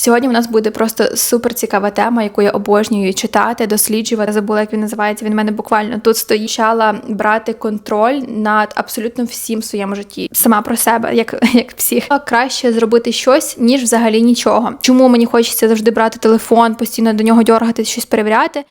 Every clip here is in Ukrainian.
Сьогодні у нас буде просто супер цікава тема, яку я обожнюю читати, досліджувати. Забула, як він називається. Він в мене буквально тут стоїть. Брати контроль над абсолютно всім в своєму житті. Сама про себе, як, як всіх. Краще зробити щось, ніж взагалі нічого. Чому мені хочеться завжди брати телефон, постійно до нього дергати, щось перевіряти?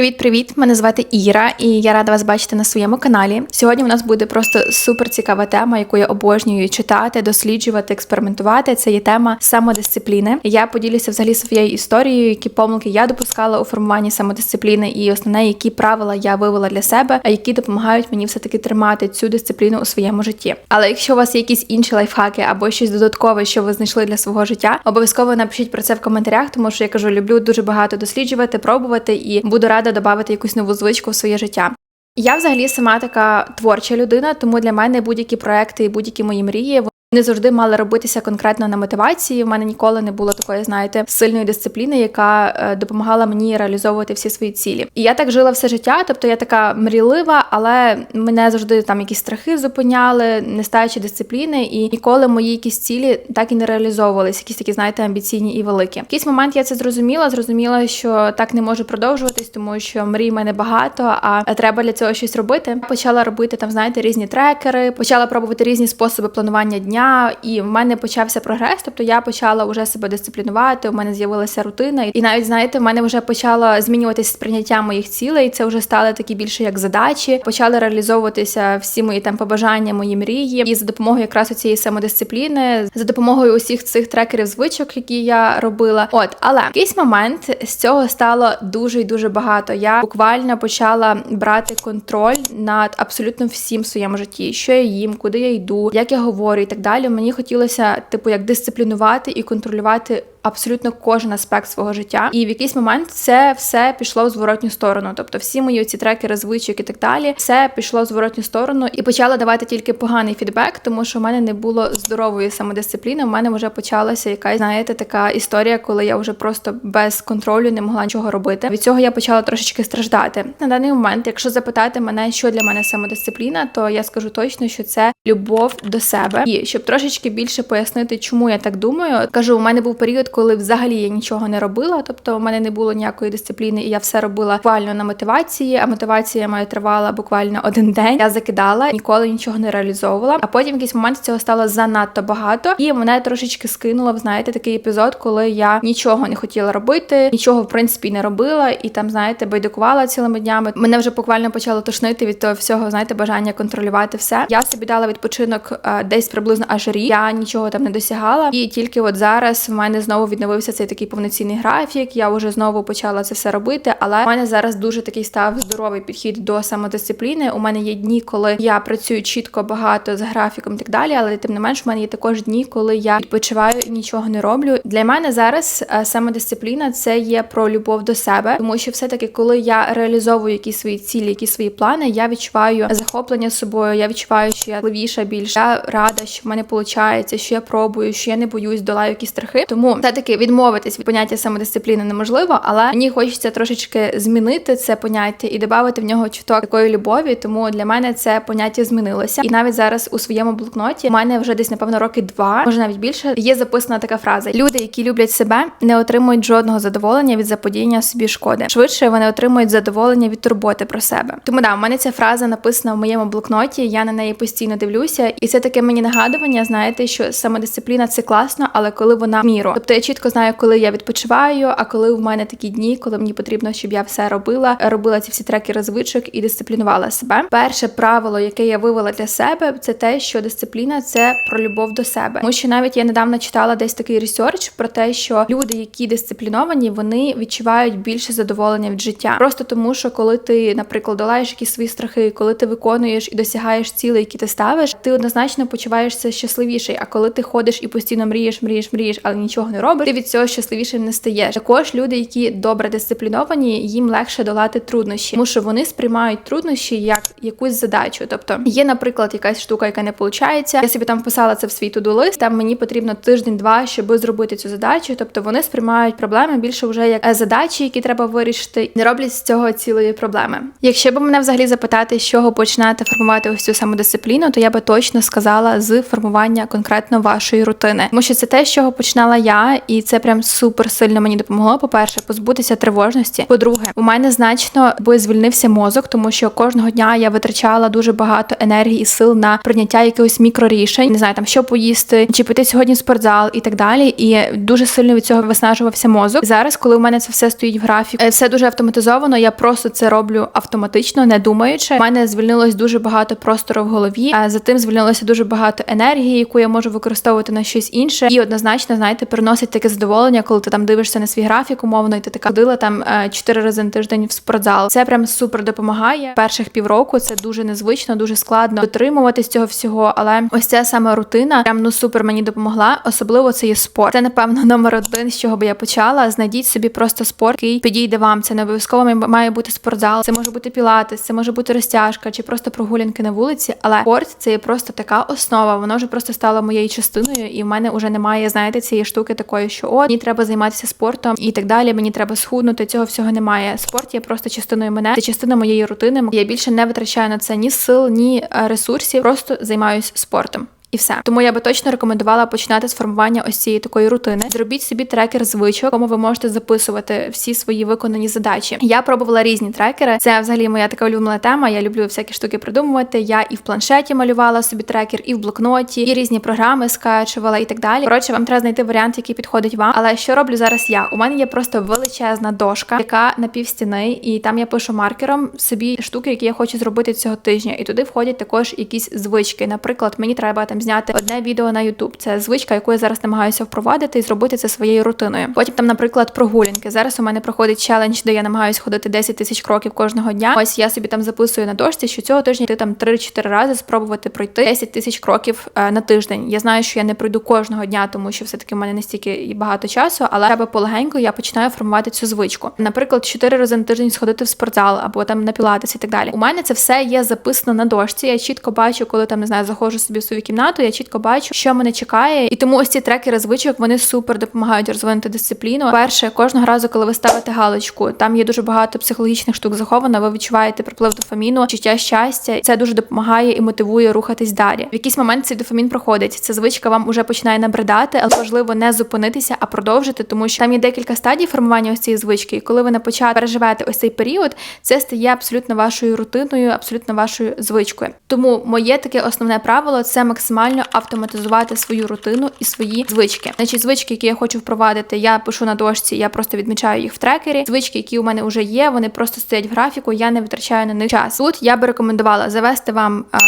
Привіт, привіт! Мене звати Іра, і я рада вас бачити на своєму каналі. Сьогодні у нас буде просто супер цікава тема, яку я обожнюю читати, досліджувати, експериментувати. Це є тема самодисципліни. Я поділюся взагалі своєю історією, які помилки я допускала у формуванні самодисципліни, і основне, які правила я вивела для себе, а які допомагають мені все таки тримати цю дисципліну у своєму житті. Але якщо у вас є якісь інші лайфхаки або щось додаткове, що ви знайшли для свого життя, обов'язково напишіть про це в коментарях, тому що я кажу, люблю дуже багато досліджувати, пробувати і буду рада додати якусь нову звичку в своє життя. Я взагалі сама така творча людина, тому для мене будь-які проекти і будь-які мої мрії не завжди мали робитися конкретно на мотивації. У мене ніколи не було такої, знаєте, сильної дисципліни, яка е, допомагала мені реалізовувати всі свої цілі. І я так жила все життя, тобто я така мрійлива, але мене завжди там якісь страхи зупиняли, нестачі дисципліни, і ніколи мої якісь цілі так і не реалізовувалися, якісь такі, знаєте, амбіційні і великі. В якийсь момент я це зрозуміла, зрозуміла, що так не може продовжуватись, тому що мрій в мене багато, а треба для цього щось робити. Почала робити там, знаєте, різні трекери, почала пробувати різні способи планування дня дня, і в мене почався прогрес. Тобто я почала вже себе дисциплінувати. У мене з'явилася рутина, і навіть знаєте, в мене вже почало змінюватися сприйняття моїх цілей. Це вже стали такі більше як задачі. Почали реалізовуватися всі мої там побажання, мої мрії. І за допомогою якраз цієї самодисципліни, за допомогою усіх цих трекерів звичок, які я робила. От, але в якийсь момент з цього стало дуже і дуже багато. Я буквально почала брати контроль над абсолютно всім в своєму житті, що я їм, куди я йду, як я говорю і так далі далі. Мені хотілося, типу, як дисциплінувати і контролювати абсолютно кожен аспект свого життя. І в якийсь момент це все пішло в зворотню сторону. Тобто, всі мої ці трекери, звичок і так далі, все пішло в зворотню сторону і почала давати тільки поганий фідбек, тому що в мене не було здорової самодисципліни. У мене вже почалася якась, знаєте, така історія, коли я вже просто без контролю не могла нічого робити. Від цього я почала трошечки страждати. На даний момент, якщо запитати мене, що для мене самодисципліна, то я скажу точно, що це любов до себе. І щоб трошечки більше пояснити, чому я так думаю, кажу, у мене був період коли взагалі я нічого не робила, тобто у мене не було ніякої дисципліни, і я все робила буквально на мотивації. А мотивація моя тривала буквально один день. Я закидала, ніколи нічого не реалізовувала. А потім в якийсь момент цього стало занадто багато, і мене трошечки скинуло. Знаєте, такий епізод, коли я нічого не хотіла робити, нічого в принципі не робила, і там, знаєте, байдикувала цілими днями. Мене вже буквально почало тошнити від того всього, знаєте, бажання контролювати все. Я собі дала відпочинок а, десь приблизно аж рік. Я нічого там не досягала, і тільки от зараз в мене знову відновився цей такий повноцінний графік. Я вже знову почала це все робити. Але в мене зараз дуже такий став здоровий підхід до самодисципліни. У мене є дні, коли я працюю чітко багато з графіком і так далі. Але тим не менш, в мене є також дні, коли я відпочиваю і нічого не роблю. Для мене зараз е, самодисципліна це є про любов до себе, тому що все-таки, коли я реалізовую якісь свої цілі, якісь свої плани, я відчуваю захоплення собою. Я відчуваю, що я левіша більше. Я рада, що в мене виходить, що я пробую, що я не боюсь, долаю якісь страхи. Тому все таки відмовитись від поняття самодисципліни неможливо, але мені хочеться трошечки змінити це поняття і додати в нього чуток такої любові. Тому для мене це поняття змінилося. І навіть зараз у своєму блокноті у мене вже десь, напевно, роки два, може навіть більше, є записана така фраза: люди, які люблять себе, не отримують жодного задоволення від заподіяння собі шкоди. Швидше вони отримують задоволення від турботи про себе. Тому да, у мене ця фраза написана в моєму блокноті. Я на неї постійно дивлюся, і це таке мені нагадування. Знаєте, що самодисципліна це класно, але коли вона в міру, тобто чітко знаю, коли я відпочиваю, а коли в мене такі дні, коли мені потрібно, щоб я все робила, робила ці всі треки розвичок і дисциплінувала себе. Перше правило, яке я вивела для себе, це те, що дисципліна це про любов до себе. Тому що навіть я недавно читала десь такий ресерч про те, що люди, які дисципліновані, вони відчувають більше задоволення від життя. Просто тому, що коли ти, наприклад, долаєш якісь свої страхи, коли ти виконуєш і досягаєш цілей, які ти ставиш, ти однозначно почуваєшся щасливіший. А коли ти ходиш і постійно мрієш, мрієш, мрієш, але нічого не робиш, робиш, ти від цього щасливішим не стаєш. Також люди, які добре дисципліновані, їм легше долати труднощі, тому що вони сприймають труднощі як якусь задачу. Тобто є, наприклад, якась штука, яка не виходить. Я собі там вписала це в свій туду-лист, Там мені потрібно тиждень-два, щоб зробити цю задачу. Тобто вони сприймають проблеми більше вже як е, задачі, які треба вирішити, не роблять з цього цілої проблеми. Якщо б мене взагалі запитати, з чого починати формувати ось цю самодисципліну, то я би точно сказала з формування конкретно вашої рутини, тому що це те, з чого починала я, і це прям супер сильно мені допомогло. По перше, позбутися тривожності. По-друге, у мене значно би звільнився мозок, тому що кожного дня я витрачала дуже багато енергії і сил на прийняття якихось мікрорішень, не знаю там що поїсти, чи піти сьогодні в спортзал і так далі. І дуже сильно від цього виснажувався мозок. Зараз, коли у мене це все стоїть в графіку, все дуже автоматизовано. Я просто це роблю автоматично, не думаючи. У мене звільнилось дуже багато простору в голові, а за тим звільнилося дуже багато енергії, яку я можу використовувати на щось інше. І однозначно, знаєте, приносить таке задоволення, коли ти там дивишся на свій графік, умовно, і ти така ходила там е, чотири рази на тиждень в спортзал. Це прям супер допомагає. Перших півроку це дуже незвично, дуже складно дотримуватись цього всього. Але ось ця саме рутина прям ну супер мені допомогла. Особливо це є спорт. Це напевно номер один, з чого би я почала. Знайдіть собі просто спорт, який підійде вам. Це не обов'язково має бути спортзал. Це може бути пілатес, це може бути розтяжка чи просто прогулянки на вулиці. Але спорт це є просто така основа. Воно вже просто стало моєю частиною, і в мене вже немає, знаєте, цієї штуки такої, що о, мені треба займатися спортом і так далі. Мені треба схуднути. Цього всього немає. Спорт є просто частиною мене, це частина моєї рутини. Я більше не витрачаю на це ні сил, ні е, ресурсів. Просто займаюся спортом. І все. Тому я би точно рекомендувала починати з формування ось цієї такої рутини. Зробіть собі трекер звичок, кому ви можете записувати всі свої виконані задачі. Я пробувала різні трекери. Це взагалі моя така улюблена тема. Я люблю всякі штуки придумувати. Я і в планшеті малювала собі трекер, і в блокноті, і різні програми скачувала і так далі. Коротше, вам треба знайти варіант, який підходить вам. Але що роблю зараз я? У мене є просто величезна дошка, яка на півстіни, і там я пишу маркером собі штуки, які я хочу зробити цього тижня. І туди входять також якісь звички. Наприклад, мені треба там зняти одне відео на YouTube. Це звичка, яку я зараз намагаюся впровадити і зробити це своєю рутиною. Потім там, наприклад, прогулянки. Зараз у мене проходить челендж, де я намагаюся ходити 10 тисяч кроків кожного дня. Ось я собі там записую на дошці, що цього тижня ти там 3-4 рази спробувати пройти 10 тисяч кроків е, на тиждень. Я знаю, що я не пройду кожного дня, тому що все-таки в мене не стільки багато часу, але треба полегенько я починаю формувати цю звичку. Наприклад, 4 рази на тиждень сходити в спортзал або там на пілатес і так далі. У мене це все є записано на дошці. Я чітко бачу, коли там не знаю, заходжу собі в свою кімнату кімнату, я чітко бачу, що мене чекає, і тому ось ці трекери звичок вони супер допомагають розвинути дисципліну. Перше, кожного разу, коли ви ставите галочку, там є дуже багато психологічних штук заховано. Ви відчуваєте приплив дофаміну, чуття щастя. Це дуже допомагає і мотивує рухатись далі. В якийсь момент цей дофамін проходить. Ця звичка вам уже починає набридати, але важливо не зупинитися, а продовжити, тому що там є декілька стадій формування ось цієї звички. І коли ви на початку переживете ось цей період, це стає абсолютно вашою рутиною, абсолютно вашою звичкою. Тому моє таке основне правило це максимально максимально автоматизувати свою рутину і свої звички. Значить, звички, які я хочу впровадити, я пишу на дошці, я просто відмічаю їх в трекері. Звички, які у мене вже є, вони просто стоять в графіку, я не витрачаю на них час. Тут я би рекомендувала завести вам. А,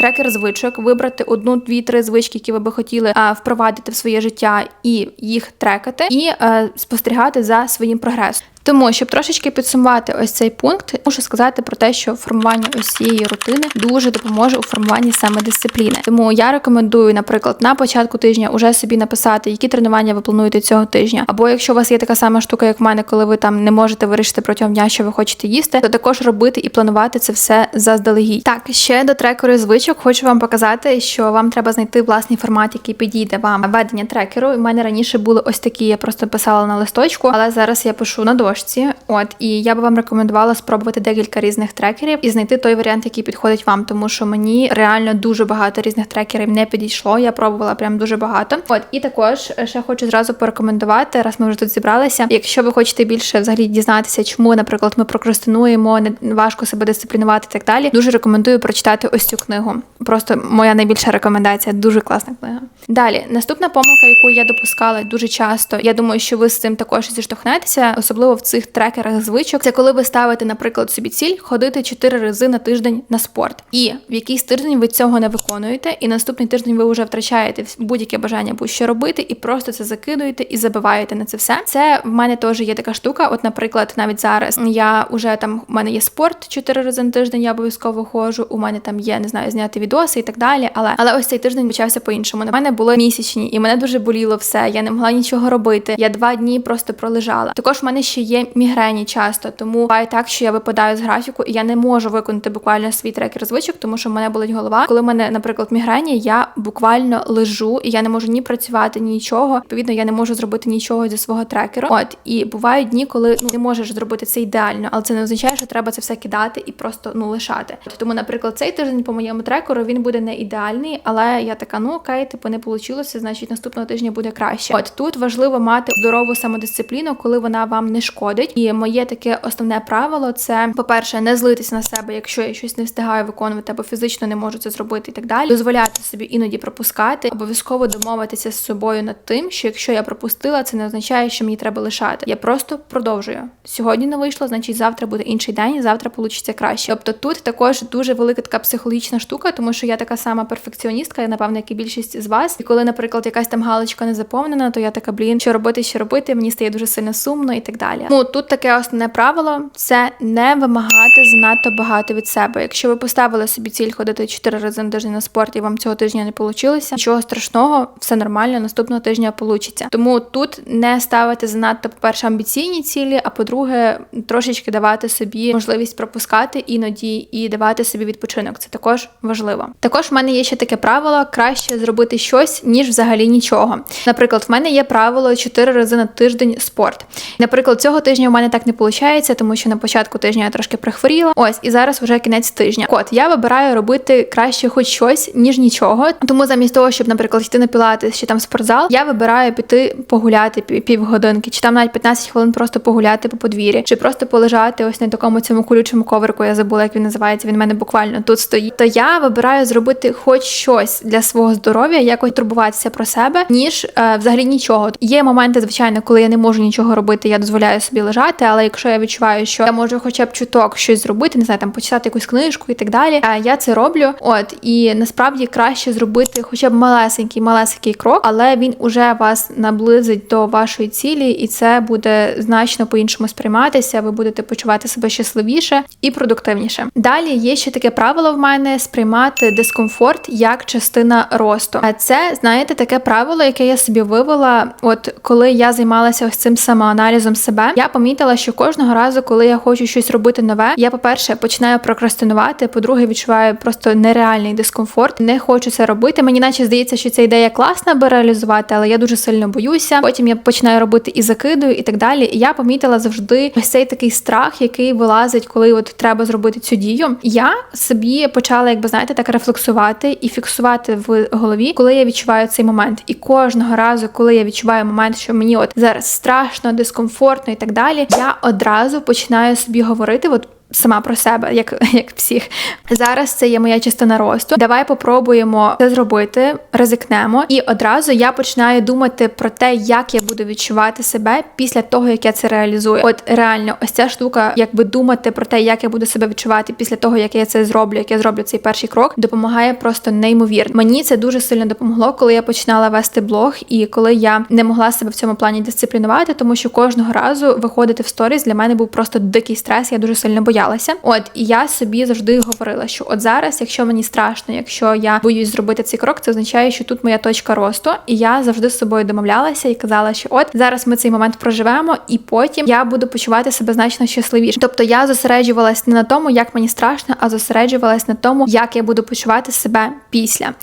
Трекер звичок, вибрати одну, дві, три звички, які ви би хотіли а, впровадити в своє життя, і їх трекати, і а, спостерігати за своїм прогресом. Тому, щоб трошечки підсумувати ось цей пункт, мушу сказати про те, що формування ось цієї рутини дуже допоможе у формуванні саме дисципліни. Тому я рекомендую, наприклад, на початку тижня уже собі написати, які тренування ви плануєте цього тижня. Або якщо у вас є така сама штука, як в мене, коли ви там не можете вирішити протягом дня, що ви хочете їсти, то також робити і планувати це все заздалегідь. Так, ще до трекеру звичок хочу вам показати, що вам треба знайти власний формат, який підійде вам ведення трекеру. У мене раніше були ось такі, я просто писала на листочку, але зараз я пишу на дошці дошці. От і я би вам рекомендувала спробувати декілька різних трекерів і знайти той варіант, який підходить вам, тому що мені реально дуже багато різних трекерів не підійшло. Я пробувала прям дуже багато. От і також ще хочу зразу порекомендувати, раз ми вже тут зібралися. Якщо ви хочете більше взагалі дізнатися, чому, наприклад, ми прокрастинуємо, не важко себе дисциплінувати і так далі. Дуже рекомендую прочитати ось цю книгу. Просто моя найбільша рекомендація, дуже класна книга. Далі, наступна помилка, яку я допускала дуже часто. Я думаю, що ви з цим також зіштовхнетеся, особливо в цих трекерах звичок, це коли ви ставите, наприклад, собі ціль ходити 4 рази на тиждень на спорт, і в якийсь тиждень ви цього не виконуєте, і наступний тиждень ви вже втрачаєте будь-яке бажання будь-що робити, і просто це закидуєте і забиваєте на це все. Це в мене теж є така штука. От, наприклад, навіть зараз я вже там у мене є спорт 4 рази на тиждень, я обов'язково ходжу. У мене там є, не знаю, зняти відоси і так далі. Але але ось цей тиждень почався по-іншому. На мене були місячні, і мене дуже боліло все. Я не могла нічого робити. Я два дні просто пролежала. Також в мене ще є мігрені часто, тому буває так, що я випадаю з графіку, і я не можу виконати буквально свій трекер звичок, тому що в мене болить голова. Коли в мене, наприклад, мігрені, я буквально лежу, і я не можу ні працювати, нічого. Відповідно, я не можу зробити нічого зі свого трекеру. От і бувають дні, коли ну не можеш зробити це ідеально, але це не означає, що треба це все кидати і просто ну лишати. Тому, наприклад, цей тиждень по моєму трекеру він буде не ідеальний, але я така, ну окей, типу не вийшло, значить наступного тижня буде краще. От тут важливо мати здорову самодисципліну, коли вона вам не шкодить. І моє таке основне правило це, по-перше, не злитися на себе, якщо я щось не встигаю виконувати або фізично не можу це зробити і так далі. Дозволяти собі іноді пропускати, обов'язково домовитися з собою над тим, що якщо я пропустила, це не означає, що мені треба лишати. Я просто продовжую. Сьогодні не вийшло, значить завтра буде інший день, і завтра получиться краще. Тобто тут також дуже велика така психологічна штука, тому що я така сама перфекціоністка, напевно, як і більшість з вас. І коли, наприклад, якась там галочка не заповнена, то я така, блін, що робити, що робити, мені стає дуже сильно сумно і так далі. Ну тут таке основне правило це не вимагати занадто багато від себе. Якщо ви поставили собі ціль ходити 4 рази на тиждень на спорт, і вам цього тижня не вийшло, нічого страшного, все нормально, наступного тижня вийде. Тому тут не ставити занадто, по-перше, амбіційні цілі, а по-друге, трошечки давати собі можливість пропускати іноді і давати собі відпочинок. Це також важливо. Також в мене є ще таке правило: краще зробити щось, ніж взагалі нічого. Наприклад, в мене є правило 4 рази на тиждень спорт. Наприклад, цього тижня у мене так не виходить, тому що на початку тижня я трошки прихворіла. Ось і зараз вже кінець тижня. От я вибираю робити краще хоч щось, ніж нічого. Тому замість того, щоб, наприклад, йти на пілатес чи там спортзал, я вибираю піти погуляти півгодинки, чи там навіть 15 хвилин просто погуляти по подвір'ї, чи просто полежати ось на такому цьому колючому коврику. Я забула, як він називається. Він в мене буквально тут стоїть. То я вибираю зробити хоч щось для свого здоров'я, якось турбуватися про себе, ніж е, взагалі нічого. Є моменти, звичайно, коли я не можу нічого робити, я дозволяю собі лежати. Але якщо я відчуваю, що я можу, хоча б чуток щось зробити, не знаю, там почитати якусь книжку і так далі. Е, я це роблю. От і насправді краще зробити, хоча б малесенький, малесенький крок, але він уже вас наблизить до вашої цілі, і це буде значно по-іншому сприйматися. Ви будете почувати себе щасливіше і продуктивніше. Далі є ще таке правило в мене сприймати дискомфорт як частина росту. А це знаєте таке правило, яке я собі вивела. От коли я займалася ось цим самоаналізом себе, я помітила, що кожного разу, коли я хочу щось робити нове, я, по-перше, починаю прокрастинувати. По-друге, відчуваю просто нереальний дискомфорт. Не хочу це робити. Мені наче здається, що ця ідея класна, аби реалізувати, але я дуже сильно боюся. Потім я починаю робити і закидую, і так далі. І я помітила завжди ось цей такий страх, який вилазить, коли от треба зробити цю дію. Я собі почала, якби знаєте, так рефлексувати і фіксувати в голові, коли я відчуваю цей момент. І кожного разу, коли я відчуваю момент, що мені от зараз страшно, дискомфортно і так далі, я одразу починаю собі говорити, от сама про себе, як як псих. Зараз це є моя частина росту. Давай попробуємо це зробити, ризикнемо. І одразу я починаю думати про те, як я буду відчувати себе після того, як я це реалізую. От реально, ось ця штука, якби думати про те, як я буду себе відчувати після того, як я це зроблю, як я зроблю цей перший крок, допомагає просто неймовірно. Мені це дуже сильно допомогло, коли я починала вести блог, і коли я не могла себе в цьому плані дисциплінувати, тому що кожного разу виходити в сторіс для мене був просто дикий стрес. Я дуже сильно боялася боялася. От і я собі завжди говорила, що от зараз, якщо мені страшно, якщо я боюсь зробити цей крок, це означає, що тут моя точка росту. І я завжди з собою домовлялася і казала, що от зараз ми цей момент проживемо, і потім я буду почувати себе значно щасливіше. Тобто я зосереджувалась не на тому, як мені страшно, а зосереджувалась на тому, як я буду почувати себе після.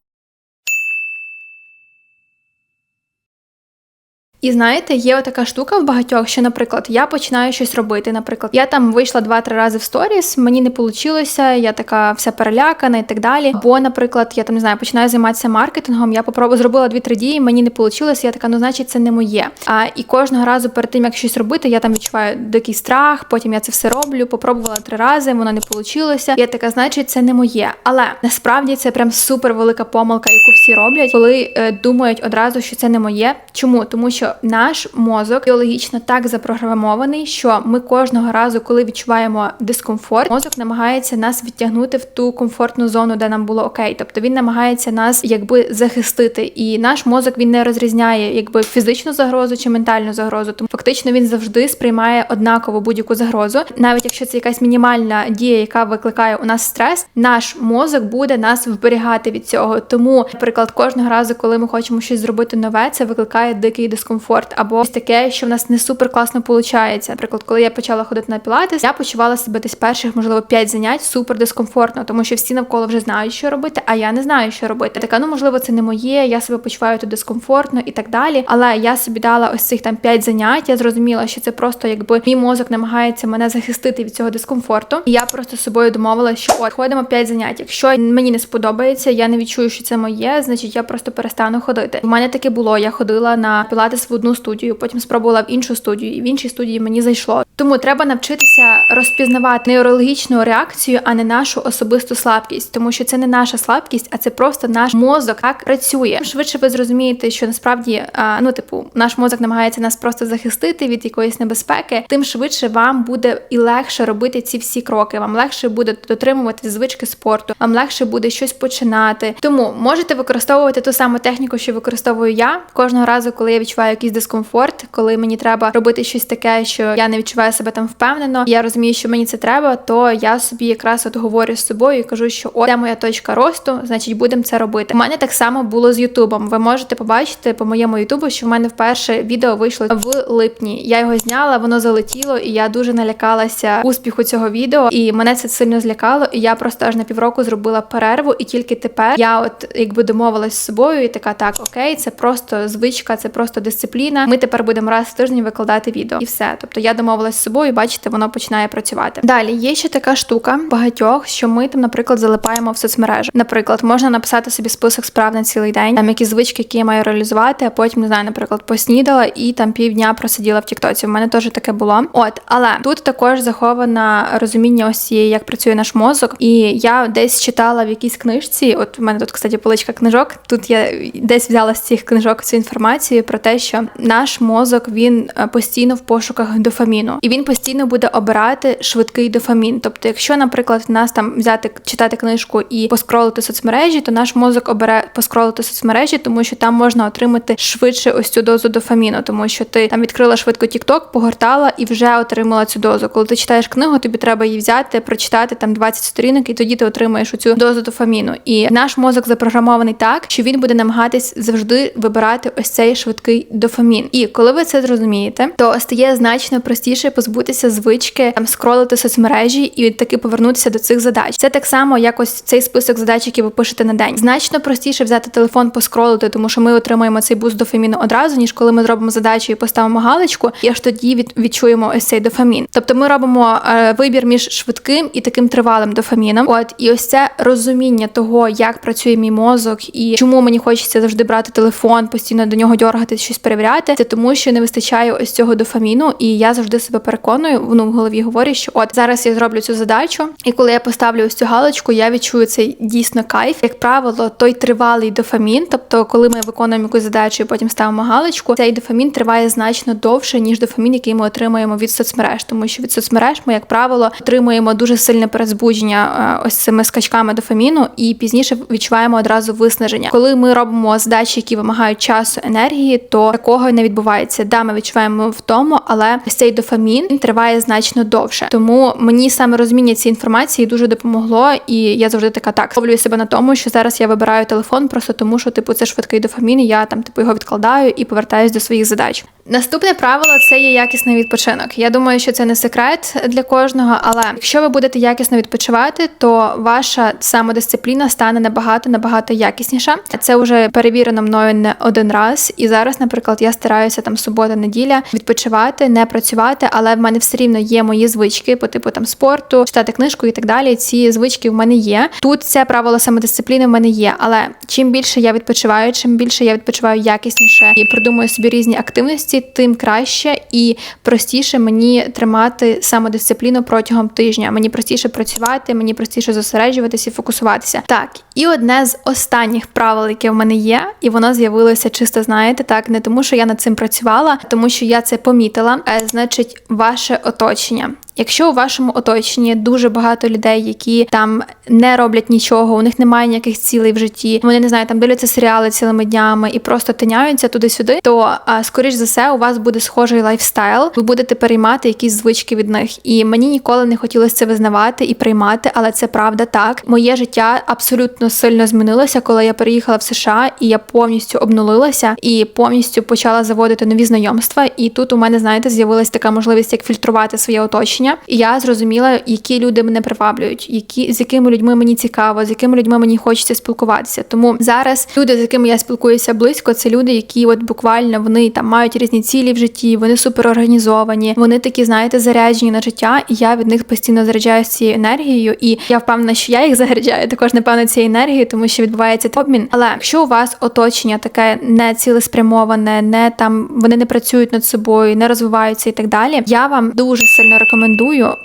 І знаєте, є така штука в багатьох, що, наприклад, я починаю щось робити. Наприклад, я там вийшла два-три рази в сторіс, мені не вийшло, я така вся перелякана і так далі. Бо, наприклад, я там не знаю, починаю займатися маркетингом. Я попробувала зробила дві-три дії, мені не вийшло, я така, ну значить, це не моє. А і кожного разу перед тим як щось робити, я там відчуваю дикий страх. Потім я це все роблю. Попробувала три рази, воно не вийшло. Я така, значить, це не моє. Але насправді це прям супер велика помилка, яку всі роблять, коли е, думають одразу, що це не моє. Чому? Тому що наш мозок біологічно так запрограмований, що ми кожного разу, коли відчуваємо дискомфорт, мозок намагається нас відтягнути в ту комфортну зону, де нам було окей. Тобто він намагається нас якби захистити, і наш мозок він не розрізняє якби фізичну загрозу чи ментальну загрозу. Тому фактично він завжди сприймає однаково будь-яку загрозу, навіть якщо це якась мінімальна дія, яка викликає у нас стрес, наш мозок буде нас вберігати від цього. Тому, наприклад, кожного разу, коли ми хочемо щось зробити нове, це викликає дикий дискомфорт, або щось таке, що в нас не супер класно виходить. Наприклад, коли я почала ходити на пілатес, я почувала себе десь перших, можливо, 5 занять супер дискомфортно, тому що всі навколо вже знають, що робити, а я не знаю, що робити. Така, ну можливо, це не моє, я себе почуваю тут дискомфортно і так далі. Але я собі дала ось цих там 5 занять. Я зрозуміла, що це просто якби мій мозок намагається мене захистити від цього дискомфорту. І я просто з собою домовилася, що от ходимо 5 занять. Якщо мені не сподобається, я не відчую, що це моє, значить я просто перестану ходити. У мене таке було. Я ходила на пілатес в одну студію, потім спробувала в іншу студію, і в іншій студії мені зайшло. Тому треба навчитися розпізнавати нейрологічну реакцію, а не нашу особисту слабкість, тому що це не наша слабкість, а це просто наш мозок так працює. Швидше ви зрозумієте, що насправді ну, типу, наш мозок намагається нас просто захистити від якоїсь небезпеки, тим швидше вам буде і легше робити ці всі кроки. Вам легше буде дотримувати звички спорту, вам легше буде щось починати. Тому можете використовувати ту саму техніку, що використовую я кожного разу, коли я відчуваю якийсь дискомфорт, коли мені треба робити щось таке, що я не відчуваю себе там впевнено. Я розумію, що мені це треба, то я собі якраз от говорю з собою і кажу, що о, це моя точка росту, значить будемо це робити. У мене так само було з Ютубом. Ви можете побачити по моєму Ютубу, що в мене вперше відео вийшло в липні. Я його зняла, воно залетіло, і я дуже налякалася успіху цього відео. І мене це сильно злякало. І я просто аж на півроку зробила перерву, і тільки тепер я, от якби домовилась з собою, і така так, окей, це просто звичка, це просто дисципліна. Ми тепер будемо раз в тиждень викладати відео, і все. Тобто я домовилась з собою, бачите, воно починає працювати. Далі є ще така штука багатьох, що ми там, наприклад, залипаємо в соцмережі. Наприклад, можна написати собі список справ на цілий день, там якісь звички, які я маю реалізувати, а потім не знаю, наприклад, поснідала і там півдня просиділа в Тіктоці. У мене теж таке було. От, але тут також заховано розуміння ось цієї, як працює наш мозок. І я десь читала в якійсь книжці. От у мене тут, кстати, поличка книжок. Тут я десь взяла з цих книжок цю інформацію про те, що наш мозок він е, постійно в пошуках дофаміну, і він постійно буде обирати швидкий дофамін. Тобто, якщо, наприклад, нас там взяти читати книжку і поскролити соцмережі, то наш мозок обере поскролити соцмережі, тому що там можна отримати швидше ось цю дозу дофаміну, тому що ти там відкрила швидко TikTok, погортала і вже отримала цю дозу. Коли ти читаєш книгу, тобі треба її взяти, прочитати там 20 сторінок, і тоді ти отримаєш цю дозу дофаміну. І наш мозок запрограмований так, що він буде намагатись завжди вибирати ось цей швидкий дофамін. І коли ви це зрозумієте, то стає значно простіше позбутися звички там скролити соцмережі і таки повернутися до цих задач. Це так само, як ось цей список задач, які ви пишете на день. Значно простіше взяти телефон, поскролити, тому що ми отримуємо цей буст дофаміну одразу, ніж коли ми зробимо задачу і поставимо галочку, і аж тоді від, відчуємо ось цей дофамін. Тобто ми робимо е, вибір між швидким і таким тривалим дофаміном. От і ось це розуміння того, як працює мій мозок і чому мені хочеться завжди брати телефон, постійно до нього дергати, щось перевіряти. Це тому, що не вистачає ось цього дофаміну, і я завжди себе переконую, ну в голові говорю, що от зараз я зроблю цю задачу, і коли я поставлю ось цю галочку, я відчую цей дійсно кайф. Як правило, той тривалий дофамін, тобто, коли ми виконуємо якусь задачу і потім ставимо галочку, цей дофамін триває значно довше, ніж дофамін, який ми отримуємо від соцмереж, тому що від соцмереж ми, як правило, отримуємо дуже сильне перезбудження е, ось цими скачками дофаміну, і пізніше відчуваємо одразу виснаження. Коли ми робимо задачі, які вимагають часу енергії, то такого не відбувається. Да, ми відчуваємо втому, але цей дофамін він триває значно довше. Тому мені саме розуміння цієї інформації дуже допомогло, і я завжди така так ловлю себе на тому, що зараз я вибираю телефон просто тому, що типу це швидкий дофамін, і я там типу його відкладаю і повертаюсь до своїх задач. Наступне правило це є якісний відпочинок. Я думаю, що це не секрет для кожного, але якщо ви будете якісно відпочивати, то ваша самодисципліна стане набагато набагато якісніша. Це вже перевірено мною не один раз. І зараз, наприклад, я стараюся там субота, неділя відпочивати, не працювати, але в мене все рівно є мої звички по типу там спорту, читати книжку і так далі. Ці звички в мене є. Тут це правило самодисципліни в мене є. Але чим більше я відпочиваю, чим більше я відпочиваю якісніше і придумую собі різні активності можливості, тим краще і простіше мені тримати самодисципліну протягом тижня. Мені простіше працювати, мені простіше зосереджуватися і фокусуватися. Так, і одне з останніх правил, яке в мене є, і воно з'явилося чисто, знаєте, так, не тому, що я над цим працювала, а тому що я це помітила. Е, значить, ваше оточення. Якщо у вашому оточенні дуже багато людей, які там не роблять нічого, у них немає ніяких цілей в житті, вони не знаю, там дивляться серіали цілими днями і просто тиняються туди-сюди, то скоріш за все у вас буде схожий лайфстайл. Ви будете переймати якісь звички від них. І мені ніколи не хотілося це визнавати і приймати, але це правда так. Моє життя абсолютно сильно змінилося, коли я переїхала в США, і я повністю обнулилася і повністю почала заводити нові знайомства. І тут у мене, знаєте, з'явилася така можливість, як фільтрувати своє оточення. І я зрозуміла, які люди мене приваблюють, які з якими людьми мені цікаво, з якими людьми мені хочеться спілкуватися. Тому зараз люди, з якими я спілкуюся близько, це люди, які от буквально вони там мають різні цілі в житті, вони суперорганізовані, вони такі, знаєте, заряджені на життя, і я від них постійно заряджаюся цією енергією. І я впевнена, що я їх заряджаю також, напевно, цією енергією, тому що відбувається обмін. Але якщо у вас оточення таке не цілеспрямоване, не там вони не працюють над собою, не розвиваються і так далі. Я вам дуже сильно рекомендую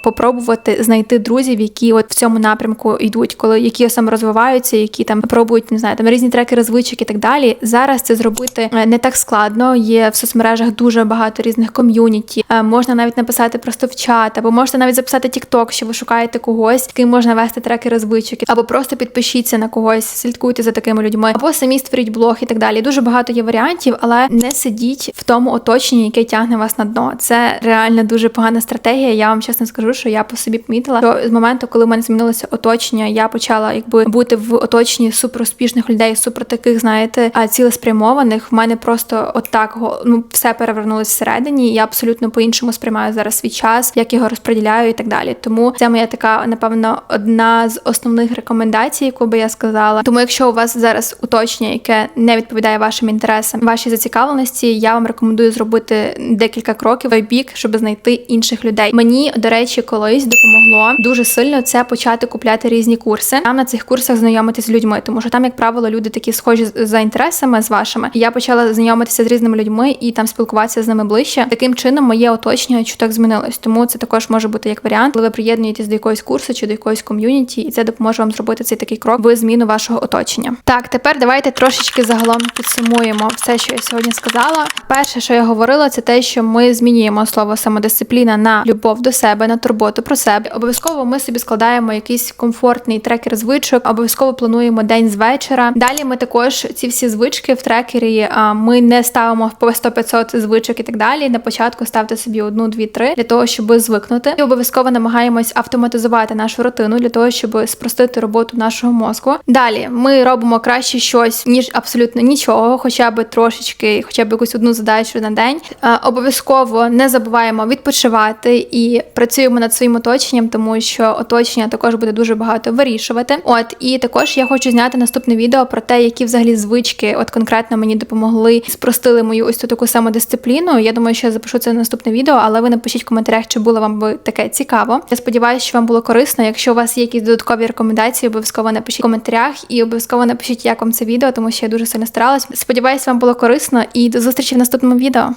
попробувати знайти друзів, які от в цьому напрямку йдуть, коли які саморозвиваються, які там пробують не знаю, там різні треки розвичок і так далі. Зараз це зробити е, не так складно. Є в соцмережах дуже багато різних ком'юніті. Е, Можна навіть написати просто в чат, або можете навіть записати TikTok, що ви шукаєте когось, ким можна вести треки розвичок, або просто підпишіться на когось, слідкуйте за такими людьми, або самі створіть блог і так далі. Дуже багато є варіантів, але не сидіть в тому оточенні, яке тягне вас на дно. Це реально дуже погана стратегія. Я вам чесно скажу, що я по собі помітила, що з моменту, коли в мене змінилося оточення, я почала якби бути в оточенні суперуспішних людей, супер таких, знаєте, цілеспрямованих. В мене просто отак ну, все перевернулося всередині. Я абсолютно по-іншому сприймаю зараз свій час, як його розподіляю і так далі. Тому це моя така, напевно, одна з основних рекомендацій, яку би я сказала. Тому, якщо у вас зараз оточення, яке не відповідає вашим інтересам, вашій зацікавленості, я вам рекомендую зробити декілька кроків в бік, щоб знайти інших людей. Мені, до речі, колись допомогло дуже сильно це почати купляти різні курси. Там на цих курсах знайомитися з людьми, тому що там, як правило, люди такі схожі за інтересами з вашими. Я почала знайомитися з різними людьми і там спілкуватися з ними ближче. Таким чином, моє оточення чуток змінилось. Тому це також може бути як варіант, коли ви приєднуєтесь до якогось курсу чи до якоїсь ком'юніті, і це допоможе вам зробити цей такий крок в зміну вашого оточення. Так, тепер давайте трошечки загалом підсумуємо все, що я сьогодні сказала. Перше, що я говорила, це те, що ми змінюємо слово самодисципліна на любов до себе, на турботу про себе. Обов'язково ми собі складаємо якийсь комфортний трекер звичок, обов'язково плануємо день з вечора. Далі ми також ці всі звички в трекері. Ми не ставимо по 100-500 звичок і так далі. На початку ставте собі одну, дві, три для того, щоб звикнути. І обов'язково намагаємось автоматизувати нашу рутину для того, щоб спростити роботу нашого мозку. Далі ми робимо краще щось ніж абсолютно нічого, хоча б трошечки, хоча б якусь одну задачу на день. Обов'язково не забуваємо відпочивати і працюємо над своїм оточенням, тому що оточення також буде дуже багато вирішувати. От і також я хочу зняти наступне відео про те, які взагалі звички, от конкретно мені допомогли, спростили мою ось цю таку самодисципліну. Я думаю, що я запишу це на наступне відео, але ви напишіть в коментарях, чи було вам би таке цікаво. Я сподіваюся, що вам було корисно. Якщо у вас є якісь додаткові рекомендації, обов'язково напишіть в коментарях і обов'язково напишіть, як вам це відео, тому що я дуже сильно старалась. Сподіваюсь, вам було корисно і до зустрічі в наступному відео.